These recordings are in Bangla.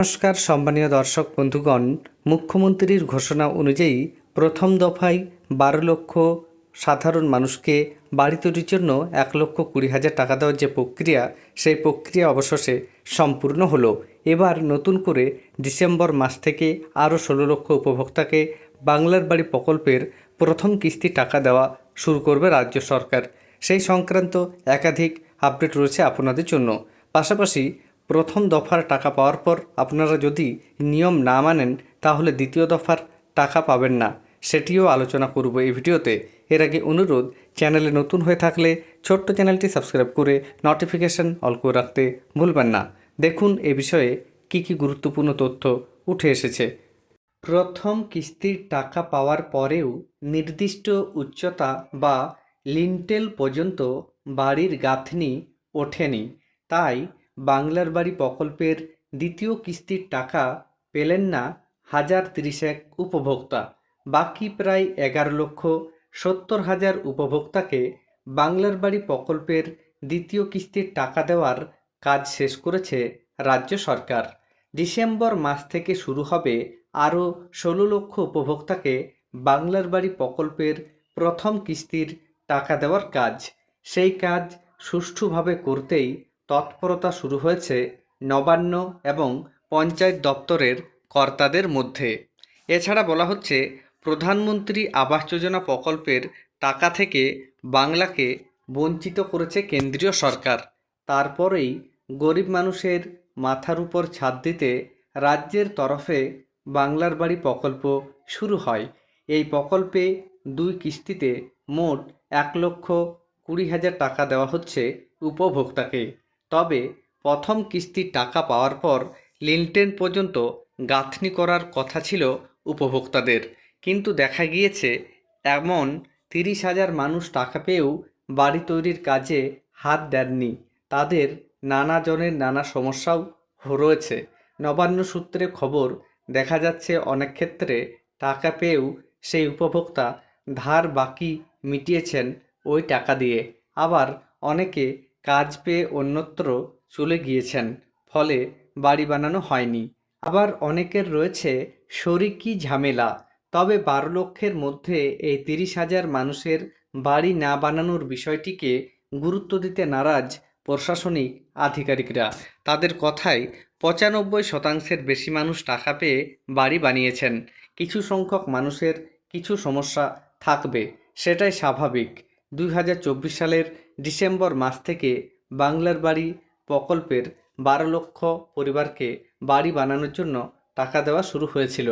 নমস্কার, সম্মানীয় দর্শক বন্ধুগণ। মুখ্যমন্ত্রীর ঘোষণা অনুযায়ী প্রথম দফায় বারো লক্ষ সাধারণ মানুষকে বাড়ি তৈরির জন্য এক লক্ষ কুড়ি হাজার টাকা দেওয়ার যে প্রক্রিয়া, সেই প্রক্রিয়া অবশেষে সম্পূর্ণ হলো। এবার নতুন করে ডিসেম্বর মাস থেকে আরও ষোলো লক্ষ উপভোক্তাকে বাংলার বাড়ি প্রকল্পের প্রথম কিস্তি টাকা দেওয়া শুরু করবে রাজ্য সরকার। সেই সংক্রান্ত একাধিক আপডেট রয়েছে আপনাদের জন্য। পাশাপাশি প্রথম দফার টাকা পাওয়ার পর আপনারা যদি নিয়ম না মানেন, তাহলে দ্বিতীয় দফার টাকা পাবেন না। সেটিও আলোচনা করব এই ভিডিওতে। এর আগে অনুরোধ, চ্যানেলে নতুন হয়ে থাকলে ছোট্ট চ্যানেলটি সাবস্ক্রাইব করে নোটিফিকেশন অল করে রাখতে ভুলবেন না। দেখুন এ বিষয়ে কি কি গুরুত্বপূর্ণ তথ্য উঠে এসেছে। প্রথম কিস্তির টাকা পাওয়ার পরেও নির্দিষ্ট উচ্চতা বা লিন্টেল পর্যন্ত বাড়ির গাঁথনি ওঠেনি। তাই বাংলার বাড়ি প্রকল্পের দ্বিতীয় কিস্তির টাকা পেলেন না হাজার তিরিশেক উপভোক্তা। বাকি প্রায় এগারো লক্ষ সত্তর হাজার উপভোক্তাকে বাংলার বাড়ি প্রকল্পের দ্বিতীয় কিস্তির টাকা দেওয়ার কাজ শেষ করেছে রাজ্য সরকার। ডিসেম্বর মাস থেকে শুরু হবে আরও ষোলো লক্ষ উপভোক্তাকে বাংলার বাড়ি প্রকল্পের প্রথম কিস্তির টাকা দেওয়ার কাজ। সেই কাজ সুষ্ঠুভাবে করতেই তৎপরতা শুরু হয়েছে নবান্ন এবং পঞ্চায়েত দপ্তরের কর্তাদের মধ্যে। এছাড়া বলা হচ্ছে, প্রধানমন্ত্রী আবাস যোজনা প্রকল্পের টাকা থেকে বাংলাকে বঞ্চিত করেছে কেন্দ্রীয় সরকার। তারপরেই গরিব মানুষের মাথার উপর ছাদ দিতে রাজ্যের তরফে বাংলার বাড়ি প্রকল্প শুরু হয়। এই প্রকল্পে দুই কিস্তিতে মোট এক লক্ষ কুড়ি হাজার টাকা দেওয়া হচ্ছে উপভোক্তাকে। তবে প্রথম কিস্তির টাকা পাওয়ার পর লিনটেন পর্যন্ত গাঁথনি করার কথা ছিল উপভোক্তাদের। কিন্তু দেখা গিয়েছে, এমন তিরিশ হাজার মানুষ টাকা পেয়েও বাড়ি তৈরির কাজে হাত দেননি। তাদের নানা জনের নানা সমস্যাও রয়েছে। নবান্ন সূত্রে খবর, দেখা যাচ্ছে অনেক ক্ষেত্রে টাকা পেয়েও সেই উপভোক্তা ধার বাকি মিটিয়েছেন ওই টাকা দিয়ে। আবার অনেকে কাজ পেয়ে অন্যত্র চলে গিয়েছেন, ফলে বাড়ি বানানো হয়নি। আবার অনেকের রয়েছে শরিকি ঝামেলা, তবে বারো লক্ষের মধ্যে এই তিরিশ হাজার মানুষের বাড়ি না বানানোর বিষয়টিকে গুরুত্ব দিতে নারাজ প্রশাসনিক আধিকারিকরা। তাদের কথায়, পঁচানব্বই শতাংশের বেশি মানুষ টাকা পেয়ে বাড়ি বানিয়েছেন। কিছু সংখ্যক মানুষের কিছু সমস্যা থাকবে, সেটাই স্বাভাবিক। দুই হাজার চব্বিশ সালের ডিসেম্বর মাস থেকে বাংলার বাড়ি প্রকল্পের বারো লক্ষ পরিবারকে বাড়ি বানানোর জন্য টাকা দেওয়া শুরু হয়েছিল।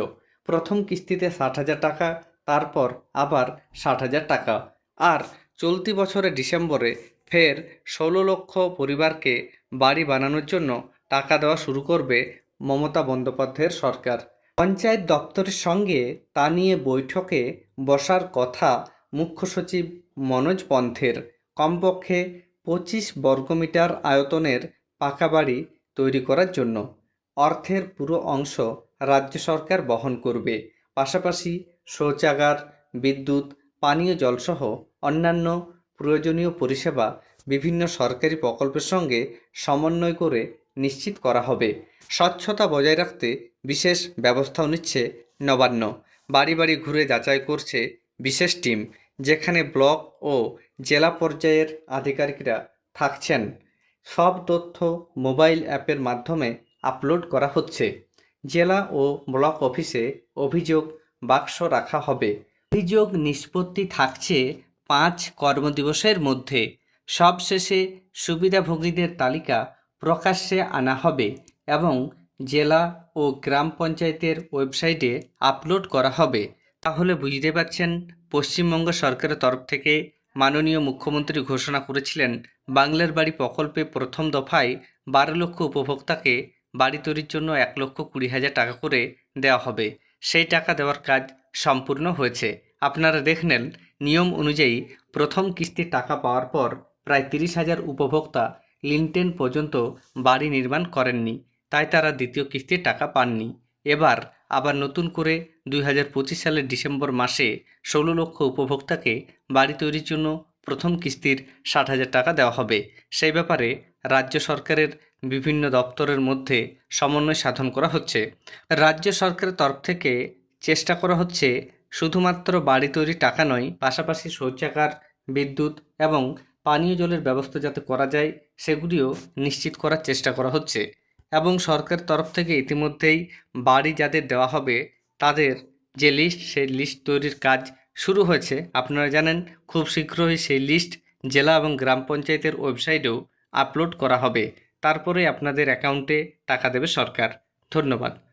প্রথম কিস্তিতে ষাট হাজার টাকা, তারপর আবার ষাট হাজার টাকা। আর চলতি বছরের ডিসেম্বরে ফের ষোলো লক্ষ পরিবারকে বাড়ি বানানোর জন্য টাকা দেওয়া শুরু করবে মমতা বন্দ্যোপাধ্যায়ের সরকার। পঞ্চায়েত দপ্তরের সঙ্গে তা নিয়ে বৈঠকে বসার কথা মুখ্য সচিব মনোজ পন্থের। কমপক্ষে পঁচিশ বর্গমিটার আয়তনের পাকা বাড়ি তৈরি করার জন্য অর্থের পুরো অংশ রাজ্য সরকার বহন করবে। পাশাপাশি শৌচাগার, বিদ্যুৎ, পানীয় জলসহ অন্যান্য প্রয়োজনীয় পরিষেবা বিভিন্ন সরকারি প্রকল্পের সঙ্গে সমন্বয় করে নিশ্চিত করা হবে। স্বচ্ছতা বজায় রাখতে বিশেষ ব্যবস্থাও নিচ্ছে নবান্ন। বাড়ি বাড়ি ঘুরে যাচাই করছে বিশেষ টিম। যেখানে ব্লক ও জেলা পর্যায়ের আধিকারিকরা থাকছেন, সব তথ্য মোবাইল অ্যাপের মাধ্যমে আপলোড করা হচ্ছে। জেলা ও ব্লক অফিসে অভিযোগ বাক্স রাখা হবে। অভিযোগ নিষ্পত্তি থাকছে পাঁচ কর্মদিবসের মধ্যে। সবশেষে সুবিধাভোগীদের তালিকা প্রকাশ্যে আনা হবে এবং জেলা ও গ্রাম পঞ্চায়েতের ওয়েবসাইটে আপলোড করা হবে। তাহলে বুঝতে পারছেন, পশ্চিমবঙ্গ সরকারের তরফ থেকে মাননীয় মুখ্যমন্ত্রী ঘোষণা করেছিলেন, বাংলার বাড়ি প্রকল্পে প্রথম দফায় বারো লক্ষ উপভোক্তাকে বাড়ি তৈরির জন্য এক লক্ষ কুড়ি হাজার টাকা করে দেওয়া হবে। সেই টাকা দেওয়ার কাজ সম্পূর্ণ হয়েছে। আপনারা দেখলেন নিয়ম অনুযায়ী প্রথম কিস্তির টাকা পাওয়ার পর প্রায় তিরিশ হাজার উপভোক্তা লিনটেন পর্যন্ত বাড়ি নির্মাণ করেননি, তাই তারা দ্বিতীয় কিস্তির টাকা পাননি। এবার আবার নতুন করে দুই হাজার পঁচিশ সালের ডিসেম্বর মাসে ষোলো লক্ষ উপভোক্তাকে বাড়ি তৈরির জন্য প্রথম কিস্তির ষাট হাজার টাকা দেওয়া হবে। সেই ব্যাপারে রাজ্য সরকারের বিভিন্ন দপ্তরের মধ্যে সমন্বয় সাধন করা হচ্ছে। রাজ্য সরকারের তরফ থেকে চেষ্টা করা হচ্ছে শুধুমাত্র বাড়ি তৈরি টাকা নয়, পাশাপাশি শৌচাগার, বিদ্যুৎ এবং পানীয় জলের ব্যবস্থা যাতে করা যায়, সেগুলিও নিশ্চিত করার চেষ্টা করা হচ্ছে। এবং সরকারের তরফ থেকে ইতিমধ্যেই বাড়ি যাদের দেওয়া হবে, তাদের যে লিস্ট সেই লিস্ট তৈরির কাজ শুরু হয়েছে। আপনারা জানেন, খুব শীঘ্রই সেই লিস্ট জেলা এবং গ্রাম পঞ্চায়েতের ওয়েবসাইটেও আপলোড করা হবে। তারপরে আপনাদের অ্যাকাউন্টে টাকা দেবে সরকার। ধন্যবাদ।